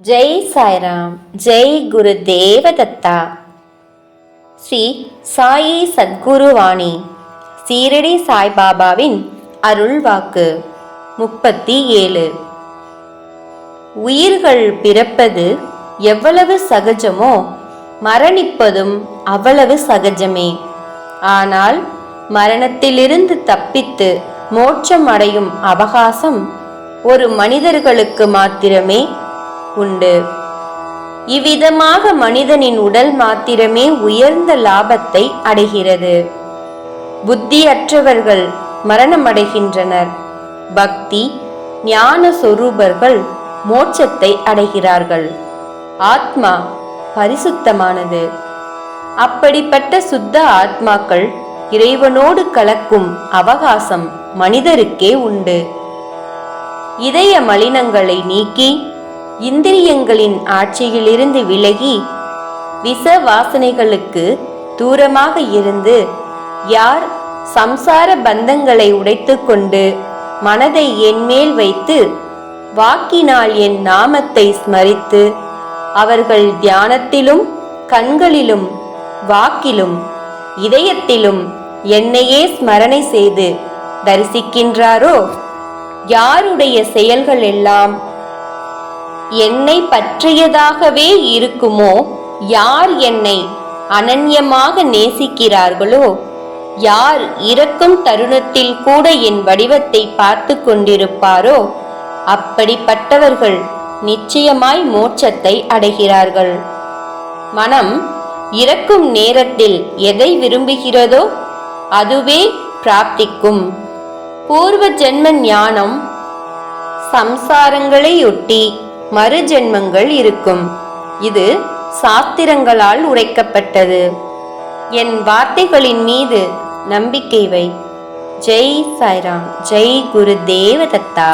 ஜெய் சாய்ராம் ஜெய் குரு தேவதத்தா. ஸ்ரீ சாயி சத்குருவாணி சீரடி சாய்பாபாவின் அருள் வாக்கு முப்பத்தி ஏழு. உயிர்கள் பிறப்பது எவ்வளவு சகஜமோ மரணிப்பதும் அவ்வளவு சகஜமே. ஆனால் மரணத்திலிருந்து தப்பித்து மோட்சம் அடையும் அவகாசம் ஒரு மனிதர்களுக்கு மாத்திரமே உண்டு. இவ்விதமாக மனிதனின் உடல் மாத்திரமே உயர்ந்த லாபத்தை அடைகிறது. புத்தியற்றவர்கள் மரணமடைகின்றனர். பக்தி ஞான சொரூபர்கள் மோட்சத்தை அடைகிறார்கள். ஆத்மா பரிசுத்தமானது. அப்படிப்பட்ட சுத்த ஆத்மாக்கள் இறைவனோடு கலக்கும் அவகாசம் மனிதருக்கே உண்டு. இதய மலினங்களை நீக்கி இந்திரியங்களின் ஆட்சியிலிருந்து விலகி விச வாசனைகளுக்கு தூரமாக இருந்து யார் சம்சார பந்தங்களை உடைத்துக்கொண்டு மனதை என்மேல் வைத்து வாக்கினால் என் நாமத்தை ஸ்மரித்து அவர்கள் தியானத்திலும் கண்களிலும் வாக்கிலும் இதயத்திலும் என்னையே ஸ்மரணை செய்து தரிசிக்கின்றாரோ? யாருடைய செயல்கள் எல்லாம் என்னை பற்றியதாகவே இருக்குமோ? யார் என்னை அனன்யமாக நேசிக்கிறார்களோ? யார் இறக்கும் தருணத்தில் கூட என் வடிவத்தை பார்த்து கொண்டிருப்பாரோ? அப்படிப்பட்டவர்கள் நிச்சயமாய் மோட்சத்தை அடைகிறார்கள். மனம் இறக்கும் நேரத்தில் எதை விரும்புகிறதோ அதுவே பிராப்திக்கும். பூர்வ ஜென்ம ஞானம் சம்சாரங்களையொட்டி மறு ஜென்மங்கள் இருக்கும். இது சாத்திரங்களால் உரைக்கப்பட்டது. என் வார்த்தைகளின் மீது நம்பிக்கை வை. ஜெய் சாய்ராம் ஜெய் குரு தேவதத்தா.